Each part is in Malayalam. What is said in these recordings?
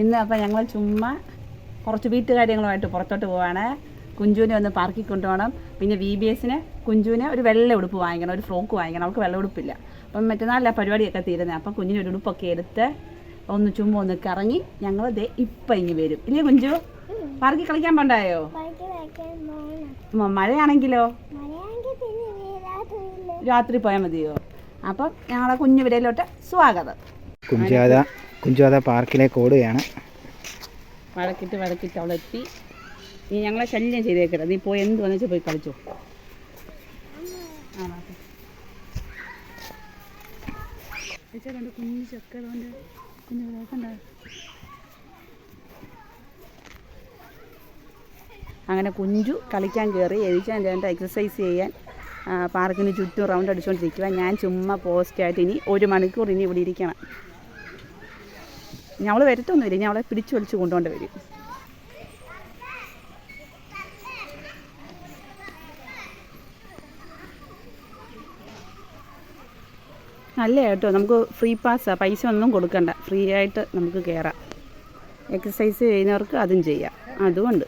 ഇന്ന് അപ്പം ഞങ്ങൾ ചുമ്മാ കുറച്ച് വീട്ടുകാര്യങ്ങളുമായിട്ട് പുറത്തോട്ട് പോവാണ്. കുഞ്ചുവിനെ ഒന്ന് പാർക്കിൽ കൊണ്ടുപോകണം. പിന്നെ വി ബി എസിന് കുഞ്ചുവിന് ഒരു വെള്ള ഉടുപ്പ് വാങ്ങിക്കണം ഒരു ഫ്രോക്ക് വാങ്ങിക്കണം. അവൾക്ക് വെള്ള ഉടുപ്പില്ല. അപ്പം മറ്റന്നാളിലെ പരിപാടിയൊക്കെ തീരുന്നത് അപ്പം കുഞ്ഞിന് ഒരു ഉടുപ്പൊക്കെ എടുത്ത് ഒന്ന് ചുമ്മാ ഒന്ന് കറങ്ങി ഞങ്ങൾ ദേ ഇപ്പം ഇങ്ങ് വരും. ഇല്ലേ കുഞ്ചു? പാർക്കിൽ കളിക്കാൻ പോണ്ടായോ? മഴയാണെങ്കിലോ? രാത്രി പോയാൽ മതിയോ? അപ്പം ഞങ്ങളെ കുഞ്ഞു വിരയിലോട്ട് സ്വാഗതം. കുഞ്ചാത പാർക്കിലേക്ക് ഓടുകയാണ് വഴക്കിട്ട് വഴക്കിട്ട് അവളെത്തി നീ ഞങ്ങളെ ശല്യം ചെയ്തേക്കരുത്. നീ പോയി എന്ത് വന്നു പോയി കളിച്ചോ. കുഞ്ഞു ചക്ക കൊണ്ട് അങ്ങനെ കുഞ്ചു കളിക്കാൻ കയറി എഴുതിച്ചാൻ വേണ്ട എക്സസൈസ് ചെയ്യാൻ പാർക്കിന് ചുറ്റും റൗണ്ട് അടിച്ചുകൊണ്ടിരിക്കുക ഞാൻ ചുമ്മാ പോസ്റ്റായിട്ട് ഇനി ഒരു മണിക്കൂർ ഇനി ഇവിടെ ഇരിക്കണം. ഇനി അവൾ വരത്തൊന്നുമില്ല ഇനി അവളെ പിടിച്ചു വലിച്ചു കൊണ്ടുകൊണ്ട് വരും. നല്ല കേട്ടോ. നമുക്ക് ഫ്രീ പാസ്സാണ് പൈസ ഒന്നും കൊടുക്കണ്ട. ഫ്രീ ആയിട്ട് നമുക്ക് കയറാം എക്സസൈസ് ചെയ്യുന്നവർക്ക് അതും ചെയ്യാം. അതുകൊണ്ട്.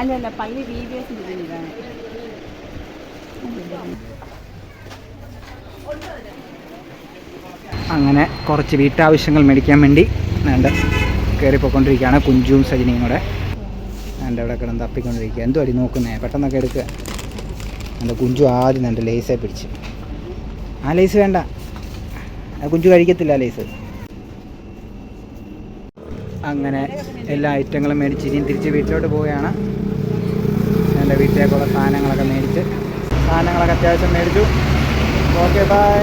അല്ല അല്ല. പള്ളി ബി ബി എസിന്റെ ഇതാണ്. അങ്ങനെ കുറച്ച് വീട്ടാവശ്യങ്ങൾ മേടിക്കാൻ വേണ്ടി വേണ്ട കയറിപ്പോയിക്കൊണ്ടിരിക്കുകയാണ് കുഞ്ചുവും സജിനിയും കൂടെ. എന്റെ അവിടെ കിടന്ന് തപ്പിക്കൊണ്ടിരിക്കുക എന്തോ അടി നോക്കുന്നേ? പെട്ടെന്നൊക്കെ എടുക്കുക എന്റെ കുഞ്ചു ആദ്യം എന്റെ ലേസെ പിടിച്ച്. ആ ലേസ് വേണ്ട. ആ കുഞ്ചു കഴിക്കത്തില്ല ലേസ്. അങ്ങനെ എല്ലാ ഐറ്റങ്ങളും മേടിച്ച് ഇനിയും തിരിച്ച് വീട്ടിലോട്ട് പോവുകയാണ്. എന്റെ വീട്ടിലേക്കുള്ള സാധനങ്ങളൊക്കെ മേടിച്ച് സാധനങ്ങളൊക്കെ അത്യാവശ്യം മേടിച്ചു. Okay bye